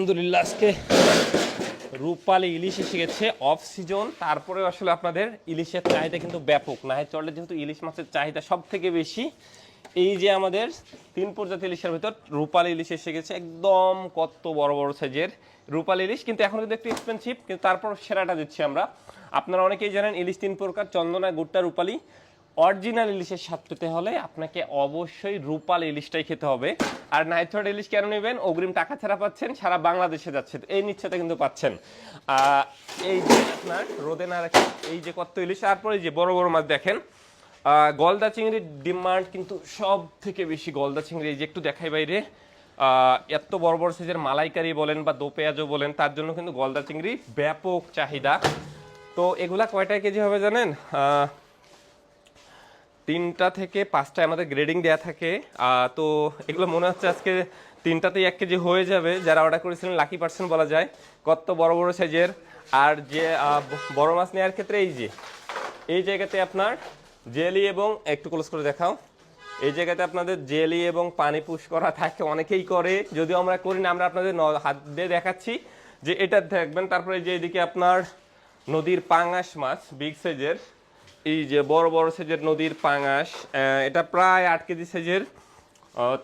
আলহামদুলিল্লাহ, আজকে রূপালি ইলিশ এসে গেছে অফ সিজন তারপরে আসলে আপনাদের ইলিশের চাহিদা কিন্তু ব্যাপক। নাহে চলে যেহেতু ইলিশ মাছের চাহিদা সব থেকে বেশি, এই যে আমাদের তিন প্রজাতি ইলিশের ভিতর রূপালি ইলিশ এসে গেছে একদম কত বড় বড় সাইজের রূপালি ইলিশ। কিন্তু এখন কিন্তু একটু এক্সপেন্সিভ কিন্তু তারপর সেরাটা দিচ্ছি আমরা। আপনারা অনেকেই জানেন ইলিশ তিন প্রকার, চন্দনা, গুট্টা, রূপালি। অরিজিনাল ইলিশের স্বাদ পেতে হলে আপনাকে অবশ্যই রূপাল ইলিশটাই খেতে হবে। আর নাইথ্রড ইলিশ কেন নেবেন? অগ্রিম টাকা ছাড়া পাচ্ছেন, সারা বাংলাদেশে যাচ্ছে। এই নিশ্চয়তা কিন্তু পাচ্ছেন। এই যে আপনার রোদে না রাখে এই যে কত ইলিশ, তারপরে যে বড় বড় মাছ দেখেন গলদা চিংড়ির ডিমান্ড কিন্তু সব থেকে বেশি গলদা চিংড়ি। এই যে একটু দেখাই বাইরে এত বড় বড় সাইজের মালাইকারি বলেন বা দো পেঁয়াজও বলেন, তার জন্য কিন্তু গলদা চিংড়ি ব্যাপক চাহিদা। তো এগুলা কয়টায় কেজি হবে জানেন? তিনটা থেকে পাঁচটায় আমাদের গ্রেডিং দেওয়া থাকে। তো এগুলো মনে হচ্ছে আজকে তিনটাতেই এক কেজি হয়ে যাবে। যারা অর্ডার করেছিলেন লাকি পার্সেন্ট বলা যায়। কত বড় বড় সাইজের। আর যে বড় মাছ নেওয়ার ক্ষেত্রে এই যে, এই জায়গাতে আপনার জেলি এবং, একটু ক্লোজ করে দেখাও। এই জায়গাতে আপনাদের জেলি এবং পানি পুশ করা থাকে, অনেকেই করে। যদিও আমরা করি না, আমরা আপনাদের হাত দিয়ে দেখাচ্ছি। যে এটা দেখবেন, তারপরে যে এদিকে আপনার নদীর পাঙাশ মাছ বিগ সাইজের এই যে বড় বড় সাইজের নদীর পাঙাশ এটা প্রায় আট কেজি সাইজের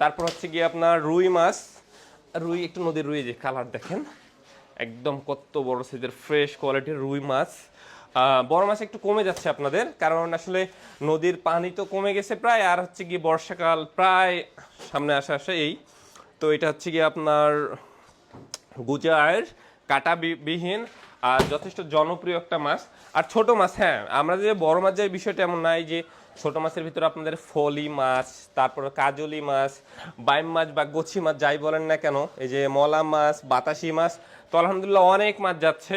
তারপর হচ্ছে গিয়ে আপনার রুই মাছ। রুই, একটু নদীর রুই যে কালার দেখেন। একদম কত বড় সাইজের ফ্রেশ কোয়ালিটির রুই মাছ। বড় মাছ একটু কমে যাচ্ছে আপনাদের, কারণ আসলে নদীর পানি তো কমে গেছে প্রায়, আর হচ্ছে গিয়ে বর্ষাকাল প্রায় সামনে আসা, আসে এই। তো এটা হচ্ছে গিয়ে আপনার গুজার কাটা বিহীন আর যথেষ্ট জনপ্রিয় একটা মাছ। আর ছোট মাছ হ্যাঁ আমরা যে বড় মাছ যে বিষয়টা এমন নাই যে ছোট মাছের ভিতরে আপনাদের ফলি মাছ, তারপর কাজলি মাছ, বাইম মাছ বা গছি মাছ যাই বলেন না কেন, এই যে মলা মাছ, বাতাসি মাছ, তো আলহামদুলিল্লাহ অনেক মাছ যাচ্ছে।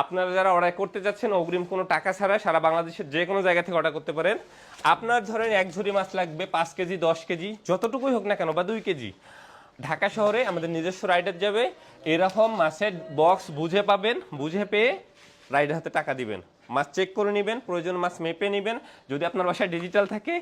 আপনারা যারা অর্ডার করতে যাচ্ছেন, অগ্রিম কোনো টাকা ছাড়া সারা বাংলাদেশের যে কোনো জায়গা থেকে অর্ডার করতে পারেন। আপনার ধরেন এক ঝুড়ি মাছ লাগবে পাঁচ কেজি, দশ কেজি, যতটুকুই হোক না কেন, বা দুই কেজি। ঢাকা শহরে আমাদের নিজস্ব রাইডার যাবে। এরকম মাছের বক্স বুঝে পাবেন, বুঝে পেয়ে রাইডার হাতে টাকা দিবেন। মাছ চেক করে নেবেন, প্রয়োজন মাছ মেপে নেবেন। যদি আপনার বাসায় ডিজিটাল থাকে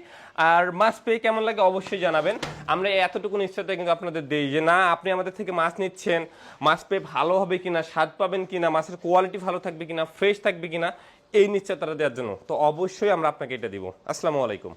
আর মাছ পেয়ে কেমন লাগে অবশ্যই জানাবেন। আমরা এতটুকু নিশ্চয়তা কিন্তু আপনাদের দেই যে না, আপনি আমাদের থেকে মাছ নিচ্ছেন, মাছ পেয়ে ভালো হবে কিনা, স্বাদ পাবেন কিনা, মাছের কোয়ালিটি ভালো থাকবে কিনা ফ্রেশ থাকবে কিনা, এই নিশ্চয়তাটা দেওয়ার জন্য। তো অবশ্যই আমরা আপনাকে এটা দিব। আসসালামু আলাইকুম।